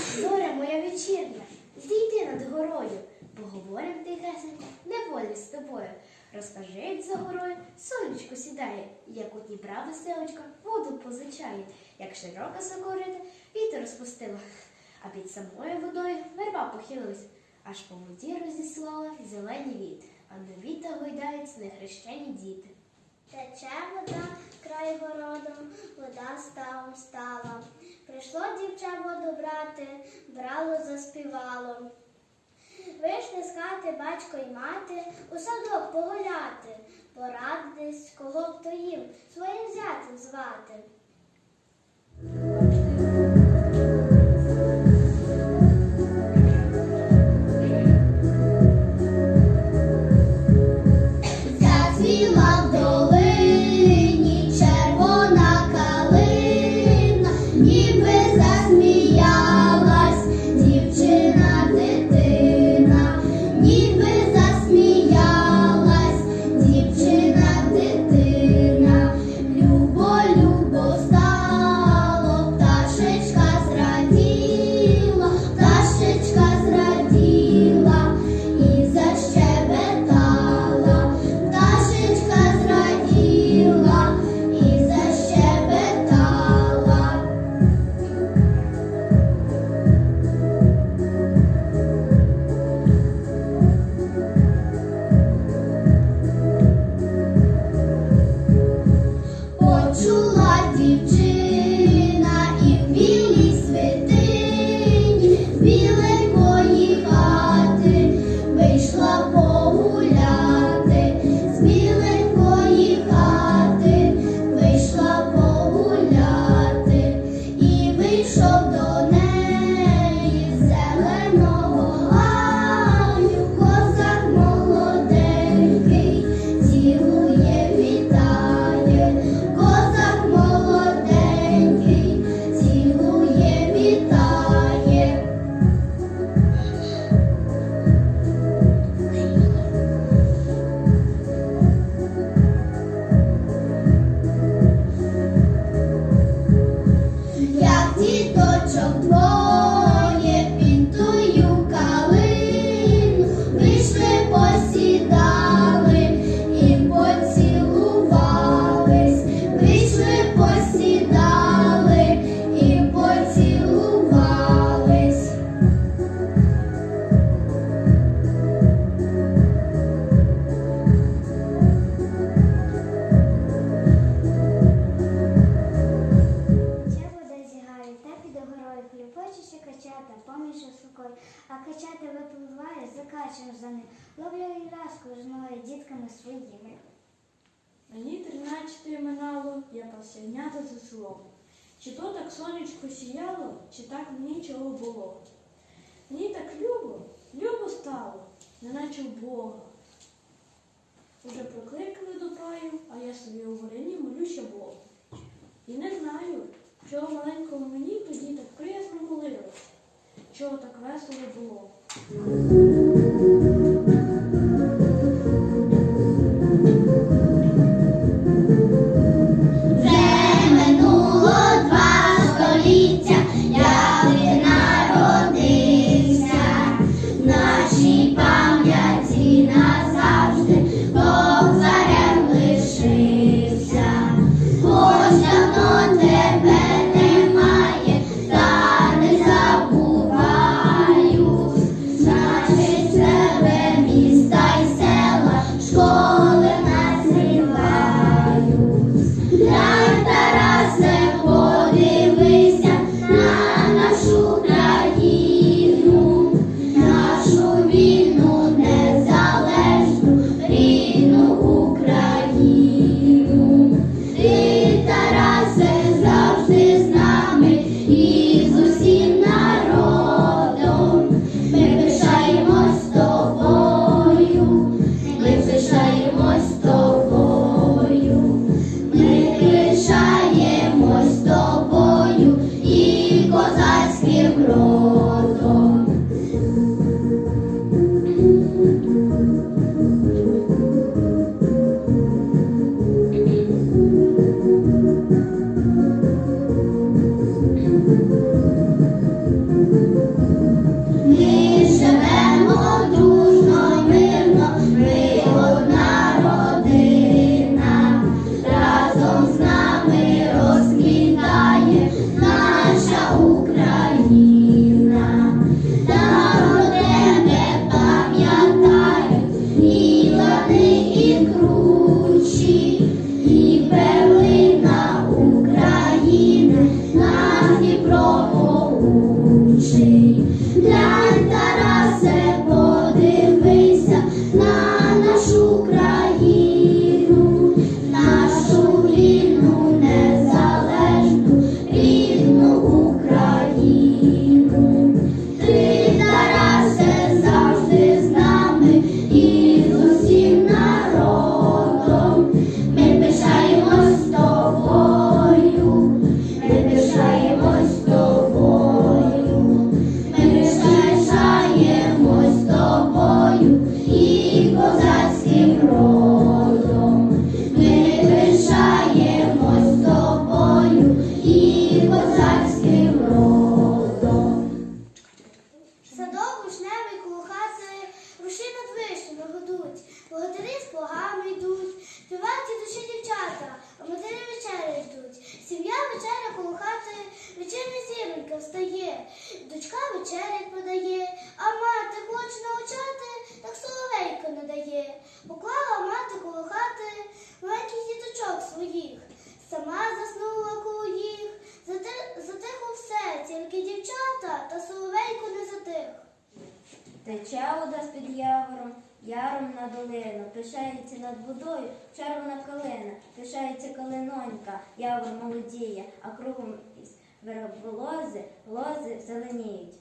Зоря моя вечірня, зійди над горою, поговорим тихесенько, неволі з тобою. Розкажи, за горою сонечко сідає, як у Дніпра веселочка воду позичає, як широка сокорита вітер розпустила, а під самою водою верба похилилась, аж по воді розіслала зелені віти, а на віта гойдаються нехрещені діти. Тече вода край городом, вода ставом стала. Прийшло дівча воду брати, брало, заспівало. Вийшли з хати батько й мати, у садок погуляти, порадись, кого б то їм своїм зятем звати. 我出。Качата випливає, закачуєш за ним, ловлю і ласку жною дітками своїми. Мені тринадцяти минало, я пасенята за селом. Чи то так сонечко сіяло, чи так мені чого було. Мені так любо, любо стало, неначе в Бога. Уже прокликали до краю, а я собі у варені молюся Богу. І не знаю, чого маленькому мені тоді так приязно молилось, чого так весело було. нас Дніпро поучий, глянь Тарасе. лагідно годуть, з богами йдуть, співають душі дівчата, а матері вечері ждуть. Сім'я вечеря коло хати, вечірня зіронька встає, дочка вечерять подає, а мати хоче навчати, так соловейко не дає. Поклала мати коло хати маленьких діточок своїх, сама заснула коло їх, затихло все, тільки дівчата та соловейко не затих. Тече вода з під явором, яром на долину, пишається над водою червона калина, пишається калинонька, явор молодіє, а кругом верболози лози зеленіють.